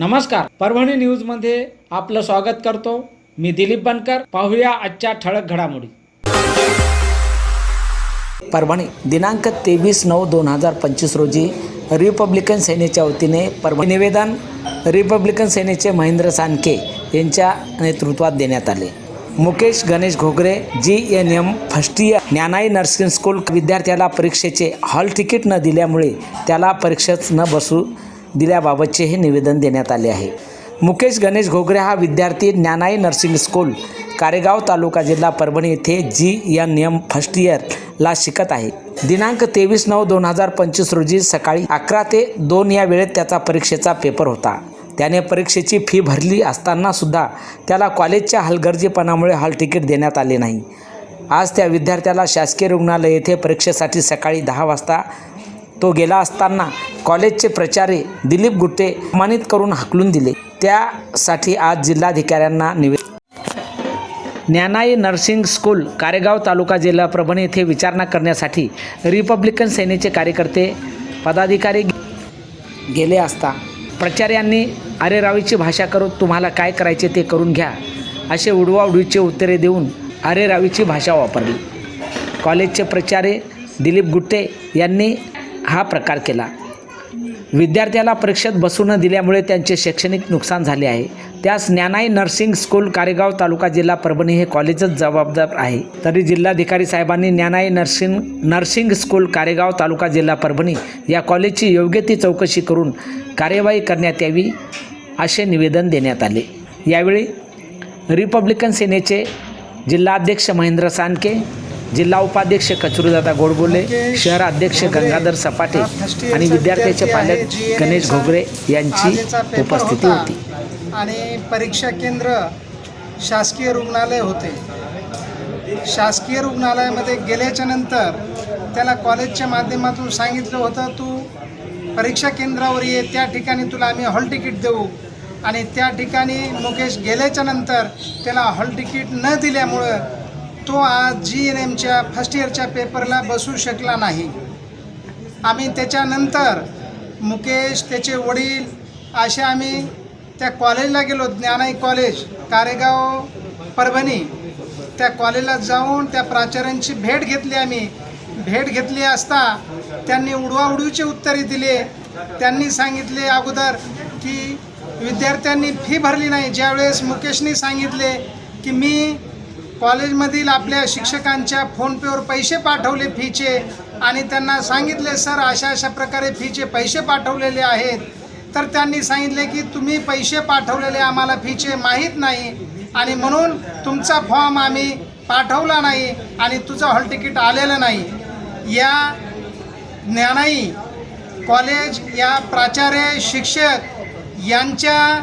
नमस्कार. परभणी न्यूजमध्ये आपलं स्वागत करतो. मी दिलीप बनकर. पाहूया आजच्या ठळक घडामोडी. परभणी दिनांक तेवीस नऊ दोन हजार पंचवीस रोजी रिपब्लिकन सेनेच्या वतीने परभणी निवेदन रिपब्लिकन सेनेचे महेंद्र सानके यांच्या नेतृत्वात देण्यात आले. Mukesh Ganesh Ghogare G N M first year Dnyanai nursing school विद्यार्थ्याला परीक्षेचे हॉल तिकीट न दिल्यामुळे त्याला परीक्षेत न बसू दिल्याबाबतचे हे निवेदन देण्यात आले आहे. मुकेश गणेश घोगरे हा विद्यार्थी ज्ञानाई नर्सिंग स्कूल कारेगाव तालुका जिल्हा परभणी येथे जी एन एम फर्स्ट इयरला शिकत आहे. दिनांक तेवीस नऊ दोन हजार पंचवीस रोजी सकाळी अकरा ते दोन या वेळेत त्याचा परीक्षेचा पेपर होता. त्याने परीक्षेची फी भरली असताना सुद्धा त्याला कॉलेजच्या हलगर्जीपणामुळे हॉल तिकीट देण्यात आले नाही. आज त्या विद्यार्थ्याला शासकीय रुग्णालय येथे परीक्षेसाठी सकाळी दहा वाजता तो गेला असताना कॉलेजचे प्रचारे दिलीप गुट्टे अपमानित करून हाकलून दिले. त्यासाठी आज जिल्हाधिकाऱ्यांना निवेदन ज्ञानाई नर्सिंग स्कूल कारेगाव तालुका जिल्हा परभणी येथे विचारणा करण्यासाठी रिपब्लिकन सेनेचे कार्यकर्ते पदाधिकारी गेले असता प्रचार यांनी अरेरावीची भाषा करून तुम्हाला काय करायचे ते करून घ्या. असे उडवाउडवीचे उत्तरे देऊन अरेरावीची भाषा वापरली. कॉलेजचे प्रचारे दिलीप गुट्टे यांनी हा प्रकार केला. विद्यार्थ्याला परीक्षेत बसू न दिल्यामुळे त्यांचे शैक्षणिक नुकसान झाले आहे. त्यास ज्ञानाई नर्सिंग स्कूल कारेगाव तालुका जिल्हा परभणी हे कॉलेजच जबाबदार आहे. तरी जिल्हाधिकारी साहेबांनी Dnyanai nursing nursing school Karegaon taluka जिल्हा परभणी या कॉलेजची योग्य ती चौकशी करून कार्यवाही करण्यात यावी असे निवेदन देण्यात आले. यावेळी रिपब्लिकन सेनेचे जिल्हाध्यक्ष महेंद्र सानके जिल्हा उपाध्यक्ष कचरूदादा गोडबोले शहराध्यक्ष गंगाधर सपाटे आणि विद्यार्थ्याचे पालक गणेश घोगरे यांची पेपर उपस्थिती होता होती. आणि परीक्षा केंद्र शासकीय रुग्णालय होते. शासकीय रुग्णालयामध्ये गेल्याच्यानंतर त्याला कॉलेजच्या माध्यमातून सांगितलं होतं तू परीक्षा केंद्रावर ये त्या ठिकाणी तुला आम्ही हॉल तिकीट देऊ. आणि त्या ठिकाणी मुकेश गेल्याच्यानंतर त्याला हॉल तिकीट न दिल्यामुळं तो आज जी एन एमच्या फर्स्ट इयरच्या पेपरला बसू शकला नाही. आम्ही त्याच्यानंतर मुकेश त्याचे वडील असे आम्ही त्या कॉलेजला गेलो ज्ञानाई कॉलेज कारेगाव परभणी. त्या कॉलेजला जाऊन त्या प्राचार्यांची भेट घेतली आम्ही. भेट घेतली असता त्यांनी उडवाउडवीचे उत्तरे दिले. त्यांनी सांगितले अगोदर की विद्यार्थ्यांनी फी भरली नाही. ज्यावेळेस मुकेशनी सांगितले की मी कॉलेजमधील आपल्या शिक्षकांच्या फोनपेवर पैसे पाठवले फीचे आणि त्यांना सांगितले सर अशा अशा प्रकारे फीचे पैसे पाठवलेले आहेत. तर त्यांनी सांगितले की तुम्ही पैसे पाठवलेले आम्हाला फीचे माहीत नाही आणि म्हणून तुमचा फॉर्म आम्ही पाठवला नाही आणि तुझं हॉल तिकीट आलेलं नाही. या ज्ञानाई कॉलेज या प्राचार्य शिक्षक यांच्या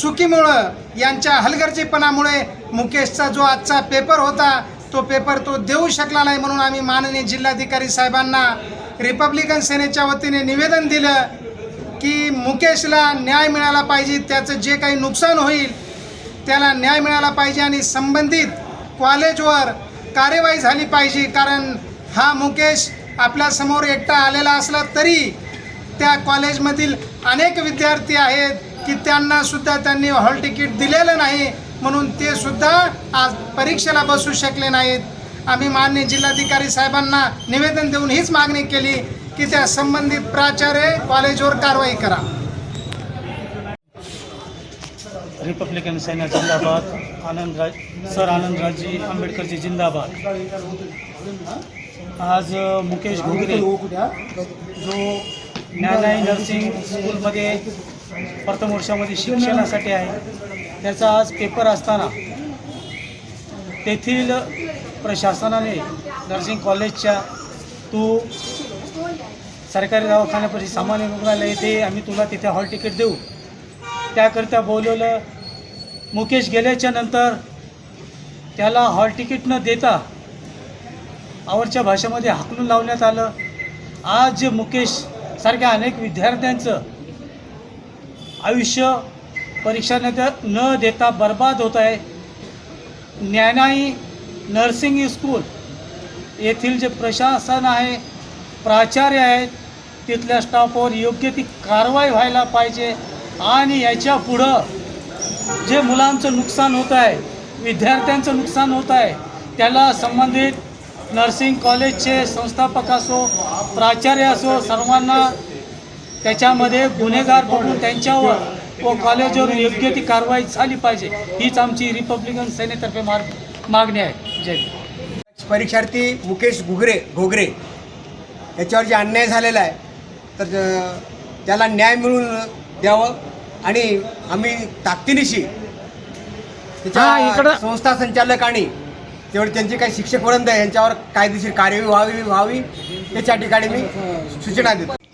चुकीमुळं यांच्या हलगर्जीपणामुळे मुकेशचा जो आजचा पेपर होता तो पेपर तो देऊ शकला नाही म्हणून आम्ही माननीय जिल्हाधिकारी साहेबांना रिपब्लिकन सेनेच्या वतीने निवेदन दिलं की मुकेशला न्याय मिळाला पाहिजे त्याचं जे काही नुकसान होईल त्याला न्याय मिळाला पाहिजे आणि संबंधित कॉलेजवर कार्यवाही झाली पाहिजे कारण हा मुकेश आपल्यासमोर एकटा आलेला असला तरी त्या कॉलेजमधील अनेक विद्यार्थी आहेत की त्यांना सुद्धा त्यांनी हॉल तिकीट दिलेलं नाही म्हणून ते सुद्धा आज परीक्षेला बसू शकले नाहीत. आम्ही मान्य जिल्हाधिकारी साहेबांना निवेदन देऊन हीच मागणी केली की त्या संबंधित प्राचार्य कॉलेजवर कारवाई करा. रिपब्लिकन सेना जिंदाबाद आनंदराज सर आनंदराजी आंबेडकरजी जिंदाबाद. आज मुकेश घोगरे जो ज्ञानाई नर्सिंग स्कूलमध्ये प्रथम वर्षामध्ये शिक्षणासाठी आहे. त्याचा आज पेपर असताना तेथील प्रशासनाने नर्सिंग कॉलेजच्या तू सरकारी दवाखान्यापाशी सामान्य रुग्णालय येते आम्ही तुला तिथे हॉल तिकीट देऊ. त्याकरिता बोलवलं मुकेश गेल्याच्यानंतर त्याला हॉल तिकीट न देता आवडच्या भाषेमध्ये हाकलून लावण्यात आलं. आज जे मुकेश सारख्या अनेक विद्यार्थ्यांचं आयुष्य परीक्षा न न देता बर्बाद होत आहे. ज्ञानाई नर्सिंग स्कूल येथील जे प्रशासन आहे प्राचार्य आहेत तिथल्या स्टाफवर योग्य ती कारवाई व्हायला पाहिजे आणि याच्या पुढं जे मुलांचं नुकसान होत आहे विद्यार्थ्यांचं नुकसान होत आहे त्याला संबंधित नर्सिंग कॉलेजचे संस्थापक असो प्राचार्य असो सर्वांना त्याच्यामध्ये गुन्हेगार बघून त्यांच्यावर व कॉलेजवर योग्य ती कारवाई झाली पाहिजे हीच आमची रिपब्लिकन सेनेतर्फे मार्ग मागणी आहे जय हिंद. परीक्षार्थी मुकेश घुगरे घोगरे याच्यावर जे अन्याय झालेला आहे तर त्याला न्याय मिळून द्यावं आणि आम्ही ताकदीनिशी त्याच्या इकडं- संस्था संचालक आणि तेवढे त्यांचे काही शिक्षक वृंद आहे यांच्यावर कायदेशीर कार्यवाही व्हावी व्हावी याच्या ठिकाणी मी सूचना देतो